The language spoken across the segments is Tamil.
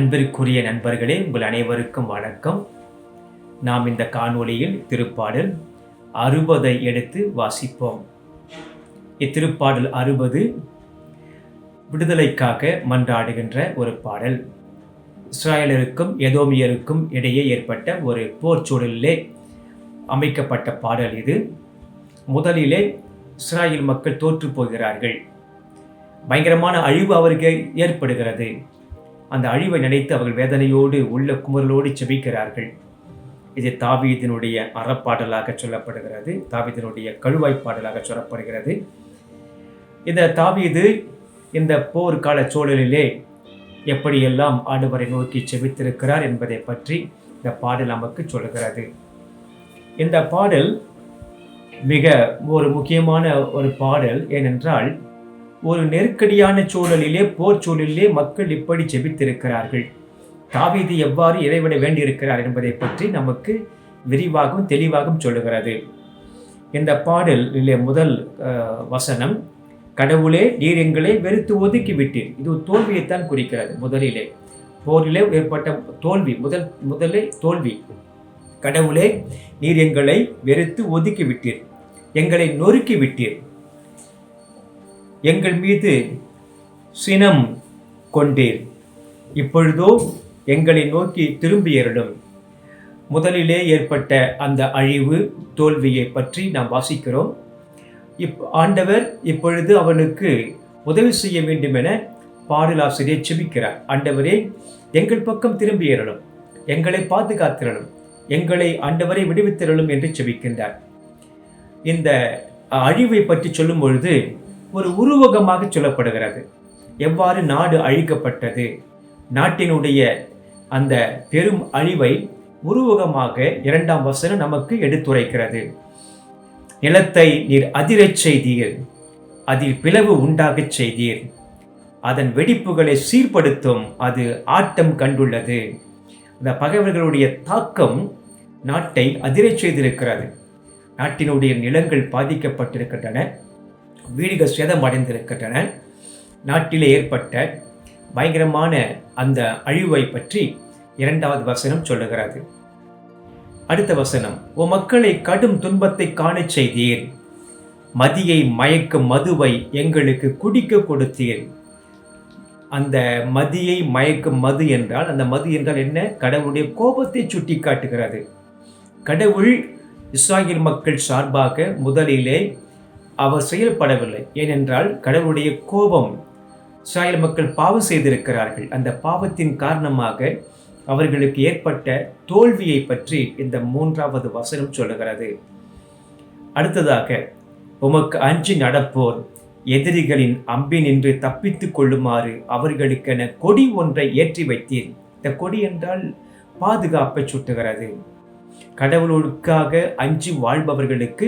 அன்பிற்குரிய நண்பர்களே உங்கள் அனைவருக்கும் வணக்கம். நாம் இந்த காணொளியில் திருப்பாடல் அறுபதை எடுத்து வாசிப்போம். இத்திருப்பாடல் அறுபது விடுதலைக்காக மன்றாடுகின்ற ஒரு பாடல். இஸ்ராயலருக்கும் எதோமியருக்கும் இடையே ஏற்பட்ட ஒரு போர் சூழலிலே அமைக்கப்பட்ட பாடல் இது. முதலிலே இஸ்ராயல் மக்கள் தோற்று போகிறார்கள். பயங்கரமான அழிவு அவருக்கு ஏற்படுகிறது. அந்த அழிவை நினைத்து அவர்கள் வேதனையோடு உள்ள குமரலோடு செபிக்கிறார்கள் இது தாவீதினுடைய அறப்பாடலாக சொல்லப்படுகிறது தாவீதினுடைய கழுவாய்ப்பாடலாக சொல்லப்படுகிறது. இந்த தாவீது இந்த போர்க்கால சூழலிலே எப்படியெல்லாம் ஆண்டவரை நோக்கி செபித்திருக்கிறார் என்பதை பற்றி இந்த பாடல் நமக்கு சொல்கிறது. இந்த பாடல் மிக ஒரு முக்கியமான ஒரு பாடல் ஏனென்றால் ஒரு நெருக்கடியான சூழலிலே போர் சூழலிலே மக்கள் இப்படி ஜெபித்திருக்கிறார்கள். தாவீது எவ்வாறு இறைவனை வேண்டியிருக்கிறார் என்பதை பற்றி நமக்கு விரிவாகவும் தெளிவாகவும் சொல்லுகிறது. இந்த பாடலிலே முதல் வசனம் கடவுளே நீர் எங்களை வெறுத்து ஒதுக்கி விட்டீர் இது தோல்வியைத்தான் குறிக்கிறது முதலிலே. போரிலே ஏற்பட்ட தோல்வி முதல் முதலே தோல்வி. கடவுளே நீர் எங்களை வெறுத்து ஒதுக்கி விட்டீர் எங்களை நொறுக்கி விட்டீர் எங்கள் மீது சினம் கொண்டீர். இப்பொழுதோ எங்களை நோக்கி திரும்பியரிடும் முதலிலே ஏற்பட்ட அந்த அழிவு தோல்வியை பற்றி நாம் வாசிக்கிறோம். இப் ஆண்டவர் இப்பொழுது அவனுக்கு உதவி செய்ய வேண்டும் என பாடலாசிரியர் செபிக்கிறார். ஆண்டவரே எங்கள் பக்கம் திரும்பியறலும் எங்களை பாதுகாத்திரலும் எங்களை ஆண்டவரை விடுவித்திரலும் என்று செபிக்கின்றார். இந்த அழிவை பற்றி சொல்லும் பொழுது ஒரு உருவகமாக சொல்லப்படுகிறது. எவ்வாறு நாடு அழிக்கப்பட்டது? நாட்டினுடைய அந்த பெரும் அழிவை உருவகமாக இரண்டாம் வசனம் நமக்கு எடுத்துரைக்கிறது. நிலத்தை நீர் அதிரச் செய்தீர் அதில் பிளவு உண்டாகச் செய்தீர். அதன் வெடிப்புகளை சீர்படுத்தும் அது ஆட்டம் கண்டுள்ளது. அந்த பகைவர்களுடைய தாக்கம் நாட்டை அதிரச் செய்திருக்கிறது. நாட்டினுடைய நிலங்கள் பாதிக்கப்பட்டிருக்கின்றன. வீடுகள் சேதமடைந்திருக்கின்றன. நாட்டிலே ஏற்பட்ட பயங்கரமான அந்த அழிவை பற்றி இரண்டாவது வசனம் சொல்லுகிறது. அடுத்த வசனம் ஓ மக்களை கடும் துன்பத்தை காணச் செய்தீர். மதியை மயக்கும் மதுவை எங்களுக்கு குடிக்க கொடுத்தீர். அந்த மதியை மயக்கும் மது என்றால் அந்த மது என்றால் என்ன? கடவுளுடைய கோபத்தை சுட்டி காட்டுகிறது கடவுள் இஸ்ராயல் மக்கள் சார்பாக முதலிலே அவர் செயல்படவில்லை. ஏனென்றால் கடவுளுடைய கோபம் இஸ்ராயல் மக்கள் பாவம் செய்திருக்கிறார்கள். அந்த பாவத்தின் காரணமாக அவர்களுக்கு ஏற்பட்ட தோல்வியை பற்றி இந்த மூன்றாவது வசனம் சொல்லுகிறது. அடுத்ததாக உமக்கு அஞ்சு நடப்போர் எதிரிகளின் அம்பினின்று தப்பித்து கொள்ளுமாறு அவர்களுக்கென கொடி ஒன்றை ஏற்றி வைத்தீர். இந்த கொடி என்றால் பாதுகாப்பை சுட்டுகிறது. கடவுளுக்காக அஞ்சு வாழ்பவர்களுக்கு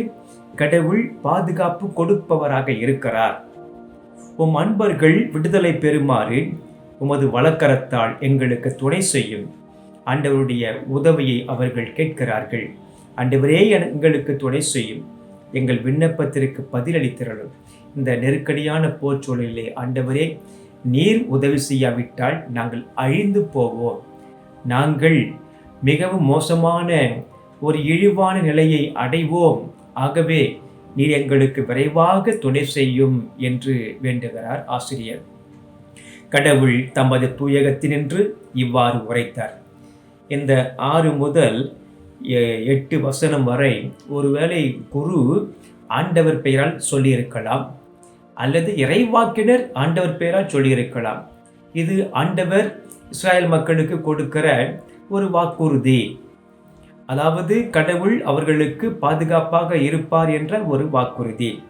கடவுள் பாதுகாப்பு கொடுப்பவராக இருக்கிறார். உம் அன்பர்கள் விடுதலை பெறுமாறு உமது வழக்கரத்தால் எங்களுக்கு துணை செய்யும். ஆண்டவருடைய உதவியை அவர்கள் கேட்கிறார்கள். ஆண்டவரே எங்களுக்கு துணை செய்யும். எங்கள் விண்ணப்பத்திற்கு பதிலளித்திரலும் இந்த நெருக்கடியான போர் சூழலிலே ஆண்டவரே நீர் உதவி செய்யாவிட்டால் நாங்கள் அழிந்து போவோம். நாங்கள் மிகவும் மோசமான ஒரு இழிவான நிலையை அடைவோம். ஆகவே நீர் எங்களுக்கு விரைவாக துணை செய்யும் என்று வேண்டுகிறார் ஆசிரியர். கடவுள் தமது தூயகத்தினின்று இவ்வாறு உரைத்தார். இந்த ஆறு முதல் எ- எட்டு வசனம் வரை ஒருவேளை குரு ஆண்டவர் பெயரால் சொல்லியிருக்கலாம் அல்லது இறைவாக்கினர் ஆண்டவர் பெயரால் சொல்லியிருக்கலாம். இது ஆண்டவர் இஸ்ராயல் மக்களுக்கு கொடுக்கிற ஒரு வாக்குறுதி. அதாவது கடவுள் அவர்களுக்கு பாதுகாப்பாக இருப்பார் என்ற ஒரு வாக்குறுதி.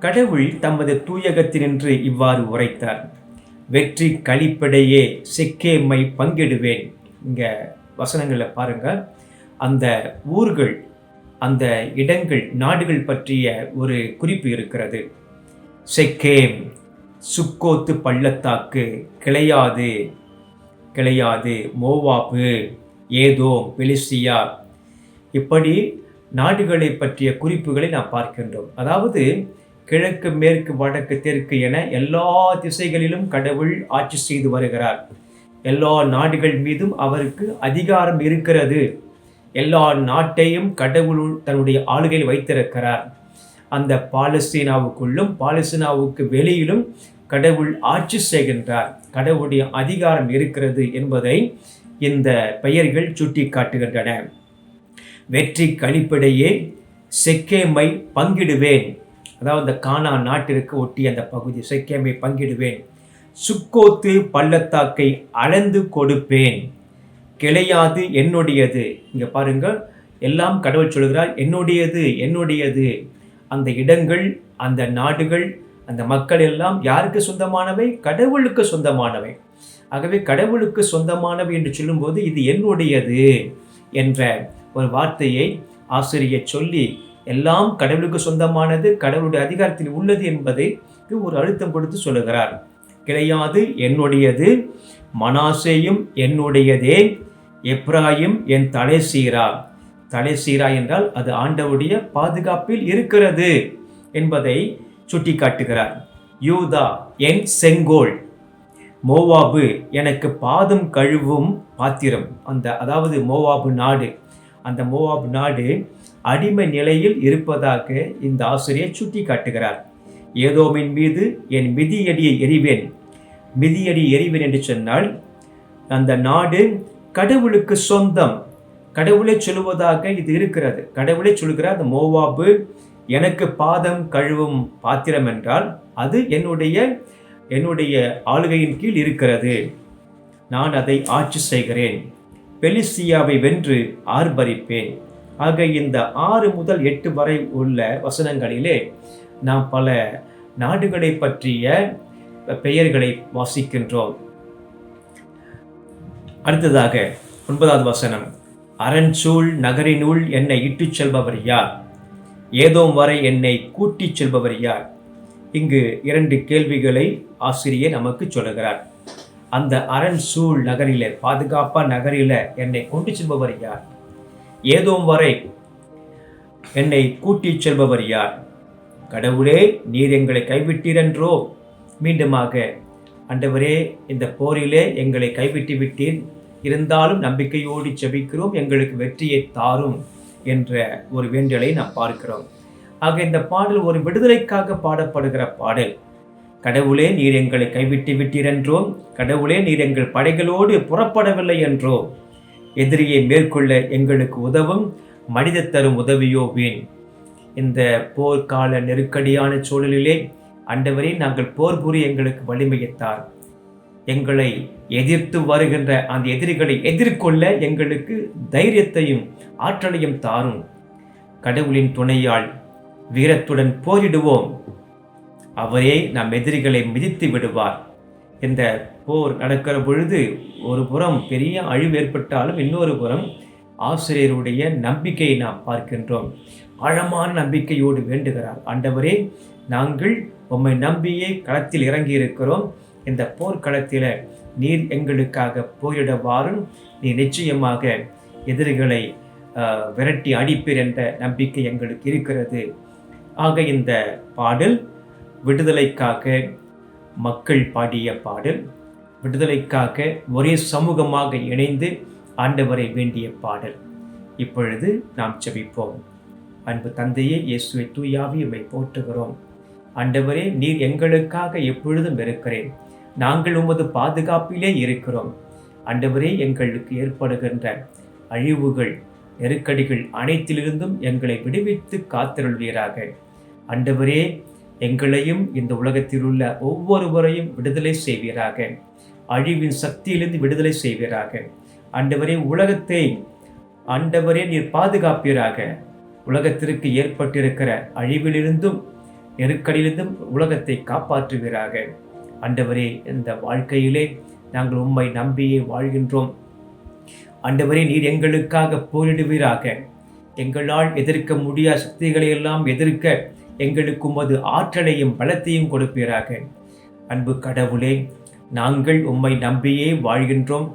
கடவுள் தமது தூயகத்தினின்று இவ்வாறு உரைத்தார். வெற்றி கழிப்படையே செக்கேமை பங்கிடுவேன். இங்க வசனங்களை பாருங்க. அந்த ஊர்கள் அந்த இடங்கள் நாடுகள் பற்றிய ஒரு குறிப்பு இருக்கிறது. செக்கேம் சுக்கோத்து பள்ளத்தாக்கு கிளையாது கிளையாது மோவாப்பு ஏதோ பெலிஸ்டியா இப்படி நாடுகளை பற்றிய குறிப்புகளை நாம் பார்க்கின்றோம். அதாவது கிழக்கு மேற்கு வடக்கு தெற்கு என எல்லா திசைகளிலும் கடவுள் ஆட்சி செய்து வருகிறார். எல்லா நாடுகள் மீதும் அவருக்கு அதிகாரம் இருக்கிறது. எல்லா நாட்டையும் கடவுள் தன்னுடைய ஆளுகையில் வைத்திருக்கிறார். அந்த பாலஸ்தீனாவுக்குள்ளும் பாலஸ்தீனாவுக்கு வெளியிலும் கடவுள் ஆட்சி செய்கின்றார். கடவுளுடைய அதிகாரம் இருக்கிறது என்பதை இந்த பெயர்கள் சுட்டிக்காட்டுகின்றன. வெற்றி கழிப்பிடையே செக்கேமை பங்கிடுவேன். அதாவது இந்த கானா நாட்டிற்கு ஒட்டி அந்த பகுதி செக்கேமை பங்கிடுவேன். சுக்கோத்து பள்ளத்தாக்கை அளந்து கொடுப்பேன். கிளையாது என்னுடையது. இங்கே பாருங்கள் எல்லாம் கடவுள் சொல்கிறார் என்னுடையது என்னுடையது. அந்த இடங்கள் அந்த நாடுகள் அந்த மக்கள் எல்லாம் யாருக்கு சொந்தமானவை? கடவுளுக்கு சொந்தமானவை. ஆகவே கடவுளுக்கு சொந்தமானவை என்று சொல்லும்போது இது என்னுடையது என்ற ஒரு வார்த்தையை ஆசிரியர் சொல்லி எல்லாம் கடவுளுக்கு சொந்தமானது கடவுளுடைய அதிகாரத்தில் உள்ளது என்பதை ஒரு அழுத்தம் கொடுத்து சொல்லுகிறார். கிடையாது என்னுடையது மனாசேயும் என்னுடையதே எப்ராயும் என் தலை சீரா. தலை சீரா என்றால் அது ஆண்டவுடைய பாதுகாப்பில் இருக்கிறது என்பதை சுட்டிக்காட்டுகிறார். யூதா என் செங்கோல். மோவாபு எனக்கு பாதம் கழுவும் பாத்திரம். அந்த அதாவது மோவாபு நாடு. அந்த மோவாபு நாடு அடிமை நிலையில் இருப்பதாக இந்த ஆசிரியர் சுட்டி காட்டுகிறார் ஏதோமின் மீது என் மிதியடியை எறிவேன். மிதியடி எறிவேன் என்று சொன்னால் அந்த நாடு கடவுளுக்கு சொந்தம். கடவுளை சொல்லுவதாக இது இருக்கிறது. கடவுளை சொல்கிறார் அந்த மோவாபு எனக்கு பாதம் கழுவும் பாத்திரம் என்றால் அது என்னுடைய என்னுடைய ஆளுகையின் கீழ் இருக்கிறது. நான் அதை ஆட்சி செய்கிறேன். பெலிசியாவை வென்று ஆர்ப்பரிப்பேன். ஆக இந்த ஆறு முதல் எட்டு வரை உள்ள வசனங்களிலே நாம் பல நாடுகளை பற்றிய பெயர்களை வாசிக்கின்றோம். அடுத்ததாக ஒன்பதாவது வசனம். அரண்சூழ் நகரினுள் என்னை இட்டுச் செல்பவர் யார்? ஏதோ வரை என்னை கூட்டிச் செல்பவர் யார்? இங்கு இரண்டு கேள்விகளை ஆசிரியர் நமக்கு சொல்லுகிறார். அந்த அரண் சூழ் நகரில பாதுகாப்பா நகரில என்னை கொண்டு செல்பவர் யார்? ஏதோ வரை என்னை கூட்டிச் செல்பவர் யார்? கடவுளே நீர் எங்களை கைவிட்டீரென்றோ மீண்டுமாக அண்டவரே இந்த போரிலே எங்களை கைவிட்டு விட்டீர். இருந்தாலும் நம்பிக்கையோடு செபிக்கிறோம் எங்களுக்கு வெற்றியை தாரும் என்ற ஒரு வேண்டலை நாம் பார்க்கிறோம். ஆக இந்த பாடல் ஒரு விடுதலைக்காக பாடப்படுகிற பாடல். கடவுளே நீர் எங்களை கைவிட்டு விட்டீரென்றோம் கடவுளே நீர் எங்கள் படைகளோடு புறப்படவில்லை என்றோ எதிரியை மேற்கொள்ள எங்களுக்கு உதவும் மனித தரும் உதவியோ வீண். இந்த போர்க்கால நெருக்கடியான சூழலிலே அண்டவரே நாங்கள் போர் புரி எங்களுக்கு வலிமையத்தார். எங்களை எதிர்த்து வருகின்ற அந்த எதிரிகளை எதிர்கொள்ள எங்களுக்கு தைரியத்தையும் ஆற்றலையும் தாரும். கடவுளின் துணையால் வீரத்துடன் போரிடுவோம். அவரே நம் எதிரிகளை மிதித்து விடுவார். இந்த போர் நடக்கிற பொழுது ஒரு புறம் பெரிய அழிவு ஏற்பட்டாலும் இன்னொரு புறம் ஆசிரியருடைய நம்பிக்கையை நாம் பார்க்கின்றோம். ஆழமான நம்பிக்கையோடு வேண்டுகிறார். ஆண்டவரே நாங்கள் உம்மை நம்பியே களத்தில் இறங்கி இருக்கிறோம் இந்த போர்க்களத்தில் நீர் எங்களுக்காக போரிடவாறும் நீ நிச்சயமாக எதிரிகளை விரட்டி அடிப்பீர் என்ற நம்பிக்கை எங்களுக்கு இருக்கிறது. ஆக இந்த பாடல் விடுதலைக்காக மக்கள் பாடிய பாடல் விடுதலைக்காக ஒரே சமூகமாக இணைந்து ஆண்டவரை வேண்டிய பாடல். இப்பொழுது நாம் செபிப்போம் அன்பு தந்தையே இயேசுவை தூயாவி இவை போற்றுகிறோம். ஆண்டவரே நீர் எங்களுக்காக எப்பொழுதும் இருக்கிறேன். நாங்கள் உமது பாதுகாப்பிலே இருக்கிறோம். ஆண்டவரே எங்களுக்கு ஏற்படுகின்ற அழிவுகள் நெருக்கடிகள் அனைத்திலிருந்தும் எங்களை விடுவித்து காத்திருள்வீராக. அண்டவரே எங்களையும் இந்த உலகத்தில் உள்ள ஒவ்வொருவரையும் விடுதலை செய்வீராக. அழிவின் சக்தியிலிருந்து விடுதலை செய்வீராக. அண்டவரே உலகத்தை அண்டவரே நீர் பாதுகாப்பீராக. உலகத்திற்கு ஏற்பட்டிருக்கிற அழிவிலிருந்தும் நெருக்கடியிலிருந்தும் உலகத்தை காப்பாற்றுவீராக. அண்டவரே இந்த வாழ்க்கையிலே நாங்கள் உம்மை நம்பியே வாழ்கின்றோம். அண்டவரே நீர் எங்களுக்காக போரிடுவீராக. எங்களால் எதிர்க்க முடியாத சக்திகளை எல்லாம் எதிர்க்க எங்களுக்கு உமது ஆற்றலையும் பலத்தையும் கொடுப்பீராக. அன்பு கடவுளே நாங்கள் உம்மை நம்பியே வாழ்கின்றோம்.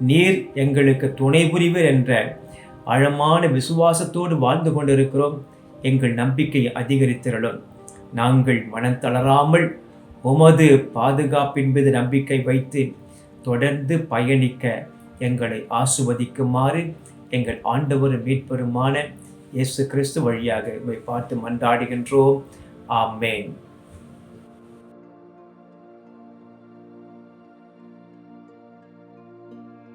நீர் எங்களுக்கு துணை புரிவர் என்ற ஆழமான விசுவாசத்தோடு வாழ்ந்து கொண்டிருக்கிறோம். எங்கள் நம்பிக்கை அதிகரித்திரளும் நாங்கள் மனம் தளராமல் உமது பாதுகாப்பின் மீது நம்பிக்கை வைத்து தொடர்ந்து பயணிக்க எங்களை ஆசுவதிக்குமாறு எங்கள் ஆண்டவர் மீட்பெருமான இயேசு கிறிஸ்து வழியாக இவை பார்த்து மன்றாடுகின்றோம். ஆமேன்.